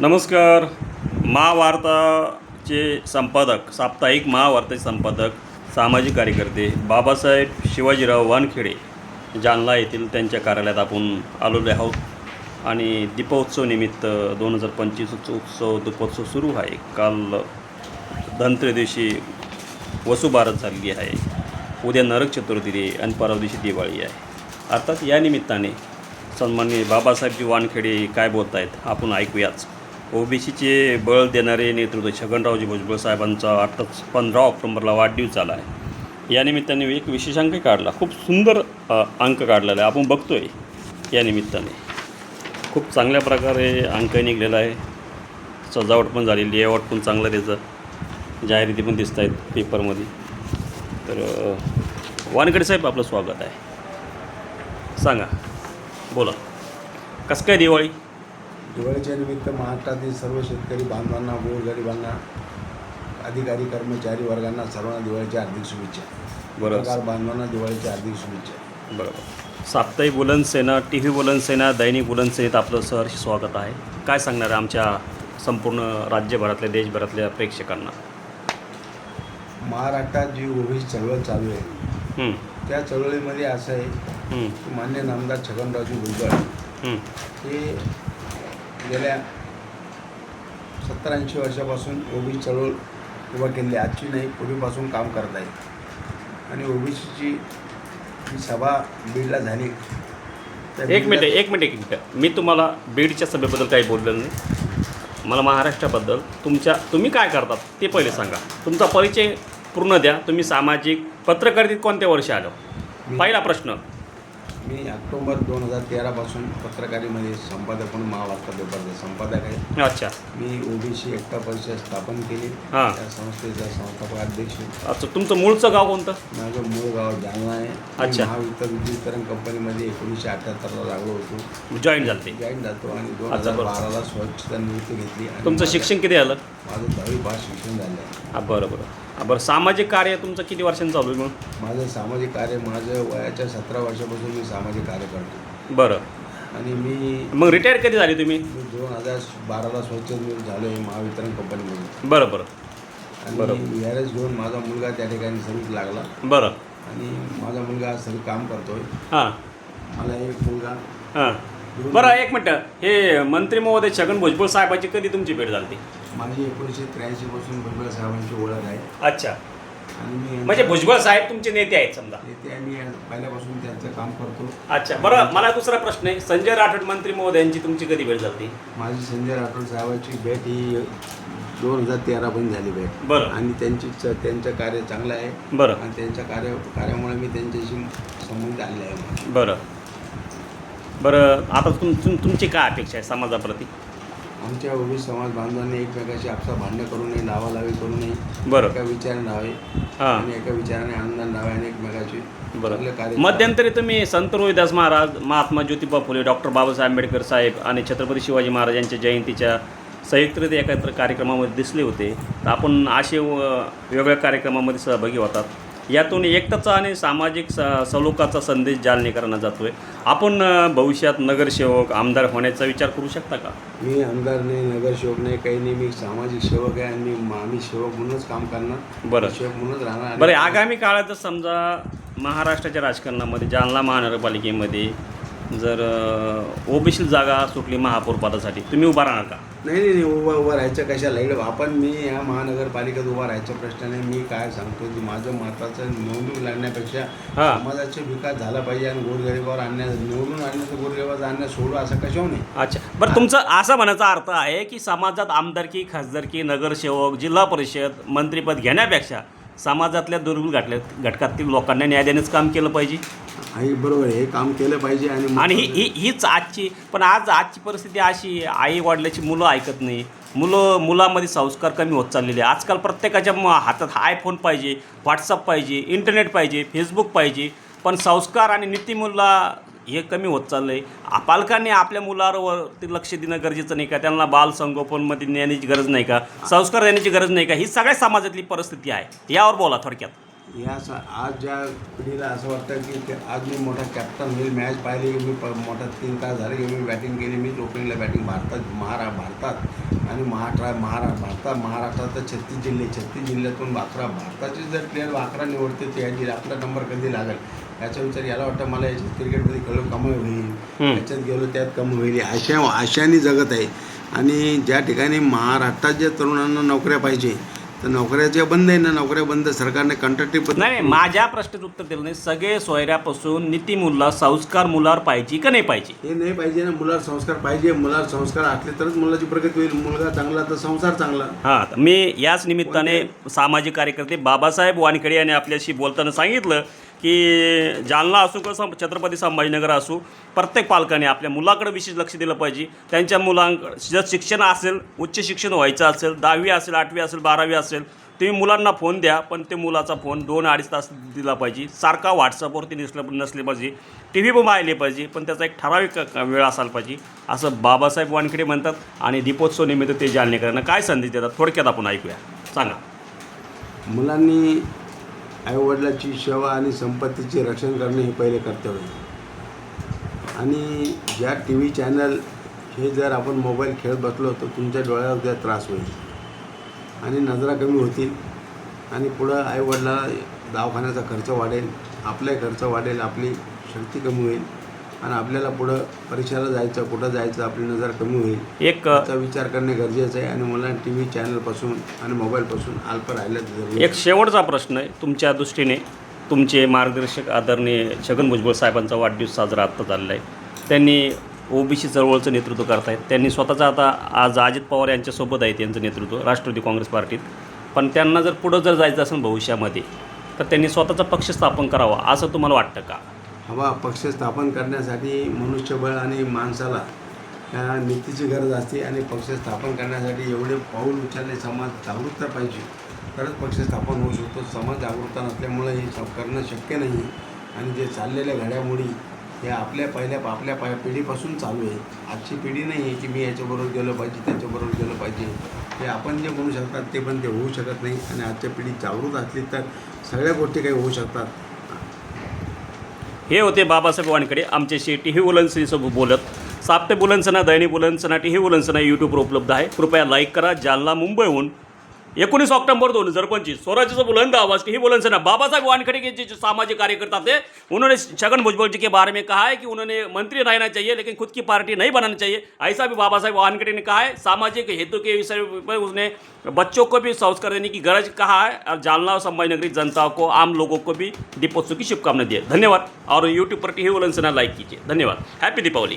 नमस्कार. महावार्ताचे संपादक साप्ताहिक महावार्ताचे संपादक सामाजिक कार्यकर्ते बाबासाहेब शिवाजीराव वानखेडे जालना येथील त्यांच्या कार्यालयात आपण आलेले आहोत. आणि दीपोत्सवनिमित्त दोन हजार पंचवीस उत्सव दीपोत्सव सुरू आहे. काल धनत्रयोदशी वसुबारत झालेली आहे. उद्या नरक चतुर्थी आणि परवा दिवशी दिवाळी आहे. अर्थात या निमित्ताने सन्माननीय बाबासाहेबजी वानखेडे काय बोलत आहेत आपण ऐकूयाच. ओबीसीचे बळ देणारे नेतृत्व छगनरावजी भुजबळ साहेबांचा आत्ताच पंधरा ऑक्टोंबरला वाढदिवस झाला आहे. या निमित्ताने एक विशेषांक काढला. खूप सुंदर अंक काढलेला आहे. आपण बघतोय या निमित्ताने. खूप चांगल्या प्रकारे अंक निघलेला आहे. सजावट पण झालेली लेआउट पण चांगलं त्याचं. जाहिराती पण दिसत आहेत पेपरमध्ये. तर वानकडे साहेब आपलं स्वागत आहे. सांगा. बोला. कसं काय दिवाळी? दिवाळीच्या निमित्त महाराष्ट्रातील सर्व शेतकरी बांधवांना गोरगरिबांना अधिकारी कर्मचारी वर्गांना सर्वांना दिवाळीच्या हार्दिक शुभेच्छा. बरं पत्रकार बांधवांना दिवाळीच्या हार्दिक शुभेच्छा. बरोबर. साप्ताहिक बुलंदसेना टी व्ही बुलंदसेना दैनिक बुलंदसेनेत आपलं सहर्ष स्वागत आहे. काय सांगणार आहे आमच्या संपूर्ण राज्यभरातल्या देशभरातल्या प्रेक्षकांना? महाराष्ट्रात जी ओबीसी चळवळ चालू आहे हं, त्या चळवळीमध्ये असं आहे हं, की मान्य नामदार छगनरावजी भुजबळ हं. हे गेल्या सत्तर ऐंशी वर्षापासून ओबीसी चळवळ उभा केली. आजची नाही पूर्वीपासून काम करत आहे. आणि ओबीसीची जी सभा बीडला झाली एक मिनिट एक मिनिट एक मिनिट. मी तुम्हाला बीडच्या सभेबद्दल काही बोललेलं नाही. मला महाराष्ट्राबद्दल तुमच्या तुम्ही काय करतात ते पहिले सांगा. तुमचा परिचय पूर्ण द्या. तुम्ही सामाजिक पत्रकारितेत कोणत्या वर्षी आलो? पहिला प्रश्न. मी ऑक्टोबर दोन हजार तेरापासून पत्रकारितेमध्ये संपादक म्हणून महावार्ता पेपरचा संपादक आहे. अच्छा. मी ओबीसी एकता परिषद स्थापन केली. हां. त्या संस्थेचा संस्थापक अध्यक्ष. अच्छा तुमचं मूळचं गाव कोणतं? माझं मूळ गाव जालना आहे. अच्छा. मी महावितरण विद्युतीकरण कंपनीमध्ये एकोणीसशे अठ्ठ्याहत्तरला लागलो होतो. जॉईन झालं ते जॉईन झालो आणि दोन अच्छा, हजार बरं. बाराला स्वच्छता निवृत्ती घेतली आणि तुमचं माझं- शिक्षण किती आलं माझं दहावी पास शिक्षण झालं. आहे हां बरं बरं. बरं. सामाजिक कार्य तुमचं किती वर्षांचं चालू आहे मग? माझं सामाजिक कार्य माझं वयाच्या सतरा वर्षापासून मी सामाजिक कार्य करतो. बरं. आणि मी मग रिटायर कधी झाली तुम्ही? मी दोन हजार बाराला स्वच्छ झालो आहे महावितरण कंपनीमध्ये. बरं बरं. आणि. व्ही आर एस घेऊन माझा मुलगा त्या ठिकाणी सर्विस लागला. बरं. आणि माझा मुलगा आज सर्व काम करतोय. हां. मला एक मुलगा. हां. बरं एक मिनटं. हे मंत्री महोदय छगन भुजबळ साहेबांची कधी तुमची भेट झाली माझी एकोणीसशे त्र्याऐंशीपासून भुजबळ साहेबांची ओळख आहे. अच्छा. आणि मी म्हणजे भुजबळ साहेब तुमचे नेते आहेत समजा. येथे मी पहिल्यापासून त्यांचं काम करतो. अच्छा. बरं मला दुसरा प्रश्न आहे. संजय राठोड मंत्री महोदयांची तुमची कधी भेट झाली? माझी संजय राठोड साहेबांची भेट ही दोन हजार तेरापर्यंत झाली भेट. बरं. आणि त्यांची च- त्यांचं कार्य चांगलं आहे. बरं. आणि त्यांच्या कार्य कार्यामुळे मी त्यांच्याशी संबंध आले आहे. बरं. बरं आता तुम तुम तुमची काय अपेक्षा आहे समाजाप्रती? आमच्या ओबीसी समाज बांधवांनी एकमेकाशी आपसा भांडणं करू नये लावालावी करू नये. बरं. एका विचाराने राहावे हां. आणि एका विचाराने आनंदाने राहावे आणि एकमेकाशी बरं. कार्य मध्यंतरी तुम्ही संत रोहिदास महाराज महात्मा ज्योतिबा फुले डॉक्टर बाबासाहेब आंबेडकर साहेब आणि छत्रपती शिवाजी महाराजांच्या जयंतीच्या संयुक्तरित्या एकत्र कार्यक्रमामध्ये दिसले होते. तर आपण असे व- वेगळ्या कार्यक्रमामध्ये सहभागी होतात. यातून एकताचा आणि सामाजिक स सलोखाचा संदेश जालनेकरांना जातो आहे आपण भविष्यात नगरसेवक आमदार होण्याचा विचार करू शकता का? मी आमदार नाही नगरसेवक नाही काही नाही. मी सामाजिक सेवक आहे आणि आम्ही सेवक म्हणूनच काम करणार. बरं. सेवक म्हणूनच राहणार बरं आगामी काळात समजा महाराष्ट्राच्या राजकारणामध्ये जालना महानगरपालिकेमध्ये जर ओबीसी जागा सुटली महापौर पदासाठी तुम्ही उभा राहणार का? नाही नाही नाही उभं उभं राहायचं कशाला? इकडे आपण मी या महानगरपालिकेत उभा राहायचा प्रश्न नाही. मी काय सांगतो की माझं महत्त्वाचं निवडणूक लढण्यापेक्षा हां. समाजाचा विकास झाला पाहिजे आणि गोरगरिबावर आणण्या निवडून आणण्याचं गोरगरिबाचं आणण्या सोडू असं कशावर नाही? अच्छा. बरं तुमचं असं म्हणायचा अर्थ आहे की समाजात आमदारकी खासदारकी नगरसेवक जिल्हा परिषद मंत्रीपद घेण्यापेक्षा समाजातल्या दुर्बल घटल्या घटकातील लोकांना न्याय देण्याचं काम केलं पाहिजे. आई बरोबर हे काम केलं पाहिजे आणि आणि ही ही हीच आजची पण आज आजची परिस्थिती अशी आई वडिलाची मुलं ऐकत नाही. मुलं मुलामध्ये संस्कार कमी होत चाललेले आहे. आजकाल प्रत्येकाच्या म- हातात आयफोन पाहिजे व्हॉट्सअप पाहिजे इंटरनेट पाहिजे फेसबुक पाहिजे. पण संस्कार आणि नीतिमूल्य हे कमी होत चाललं आहे पालकांनी आपल्या मुलावरती लक्ष देणं गरजेचं नाही का? त्यांना बालसंगोपनमध्ये नेण्याची गरज नाही का? संस्कार देण्याची गरज नाही का? ही सगळ्या समाजातली परिस्थिती आहे. यावर बोला थोडक्यात. या स आज ज्या पिढीला असं वाटतं की ते आज मी मोठा कॅप्टन होईल मॅच पाहिली की मी प मोठा तीन तास झाले की मी बॅटिंग केली मीच ओपनिंगला बॅटिंग भारतात महारा भारतात आणि महाराष्ट्र महारा भारतात महाराष्ट्रात छत्तीस जिल्हे छत्तीस जिल्ह्यातून अकरा भारताचे जर प्लेयर अकरा निवडते ते याची आपला नंबर कधी लागेल? याचा विचार याला वाटतं मला याच्यात क्रिकेटमध्ये खेळून कमाई होईल. याच्यात गेलो त्यात कमी होईल. आशा आशाने जगत आहे. आणि ज्या ठिकाणी महाराष्ट्रात ज्या तरुणांना नोकऱ्या पाहिजे तर नोकऱ्याच्या बंद आहे ना नोकऱ्या बंद सरकारने कंट्रॅक्टिव नाही नाही, माझ्या प्रश्नाचं उत्तर दिलं नाही. सगळे सोयऱ्यापासून नीती मुला संस्कार मुलावर पाहिजे का नाही पाहिजे? हे नाही पाहिजे ना मुलावर संस्कार पाहिजे. मुलावर संस्कार असले तरच मुलाची प्रगती होईल. मुलगा चांगला तर संसार चांगला. हां मी याच निमित्ताने सामाजिक कार्यकर्ते बाबासाहेब वानखेडे यांनी आपल्याशी बोलताना सांगितलं की जालना असो किंवा सं छत्रपती संभाजीनगर असो प्रत्येक पालकाने आपल्या मुलाकडे विशेष लक्ष दिलं पाहिजे. त्यांच्या मुलांकडे जर शिक्षण असेल उच्च शिक्षण व्हायचं असेल दहावी असेल आठवी असेल बारावी असेल तुम्ही मुलांना फोन द्या पण ते मुलाचा फोन दोन अडीच तास दिला पाहिजे. सारखा व्हॉट्सअपवरती नसलं नसले पाहिजे. टी व्ही पण पाहिले पाहिजे पण त्याचा एक ठराविक वेळ असायला पाहिजे. असं बाबासाहेब वानखेडे म्हणतात आणि दीपोत्सव निमित्त ते जालनेकरांना काय संदेश देतात थोडक्यात आपण ऐकूया. सांगा. मुलांनी आईवडिलाची सेवा आणि संपत्तीचे रक्षण करणे हे पहिले कर्तव्य आहे. आणि ज्या टी व्ही चॅनल हे जर आपण मोबाईल खेळत बसलो तर तुमच्या डोळ्यावर त्या त्रास होईल आणि नजरा कमी होतील आणि पुढं आईवडिलाला दवाखान्याचा खर्च वाढेल आपलाही खर्च वाढेल आपली शक्ती कमी होईल. आणि आपल्याला पुढं परीक्षेला जायचं कुठं जायचं आपली नजर कमी होईल. एक विचार करणे गरजेचं आहे आणि मुलांना टी व्ही चॅनलपासून आणि मोबाईलपासून अल्प राहिलं एक शेवटचा प्रश्न आहे. तुमच्या दृष्टीने तुमचे मार्गदर्शक आदरणीय छगन भुजबळ साहेबांचा वाढदिवस साजरा आत्ता झालेला आहे. त्यांनी ओबीसी चळवळचं नेतृत्व करतायत. त्यांनी स्वतःचं आता आज अजित पवार यांच्यासोबत आहे त्यांचं नेतृत्व राष्ट्रवादी काँग्रेस पार्टीत. पण त्यांना जर पुढं जर जायचं असेल भविष्यामध्ये तर त्यांनी स्वतःचा पक्ष स्थापन करावा असं तुम्हाला वाटतं का? हवा पक्ष स्थापन करण्यासाठी मनुष्यबळ आणि माणसाला नीतीची गरज असते आणि पक्ष स्थापन करण्यासाठी एवढे पाऊल उचलले समाज जागरूकता पाहिजे. तरच पक्ष स्थापन होऊ शकतो. समाज जागरूकता नसल्यामुळे हे करणं शक्य नाही आणि जे चाललेल्या घडामोडी हे आपल्या पहिल्या आपल्या पाय पिढीपासून चालू आहे आजची पिढी नाही आहे की मी याच्याबरोबर गेलो पाहिजे त्याच्याबरोबर गेलो पाहिजे. हे आपण जे म्हणू शकतात ते पण ते होऊ शकत नाही. आणि आजच्या पिढी जागृत असली तर सगळ्या गोष्टी काही होऊ शकतात. हे होते बाबासाहेब वानकडे आमच्याशी टी व्ही उलनसनीसोबत बोलत. साप्ते बुलनसना दैनिक बुलनसना टी व्ही उलनसना यूट्यूबवर उपलब्ध आहे. कृपया लाईक करा. जालना मुंबईहून एकोणीस ऑक्टोबर दोन हज़ार पंचवीस. स्वराज्य बुलंद आवाज़ टी व्ही बुलन्सना बाबासाहेब वानखड़े के जो सामाजिक कार्यकर्ता थे उन्होंने छगन भुजबल जी के बारे में कहा है कि उन्होंने मंत्री रहना चाहिए, लेकिन खुद की पार्टी नहीं बनानी चाहिए. ऐसा भी बाबा साहेब वानखड़े ने कहा है. सामाजिक हेतु के विषय पर उसने बच्चों को भी संस्कार देने की गरज कहा है और जालना और संभाजी नगरी जनता को, आम लोगों को भी दीपोत्सव की शुभकामनाएँ दी धन्यवाद. और यूट्यूब पर टी व्ही बुलन्सना लाइक कीजिए. धन्यवाद. हैप्पी दीपावली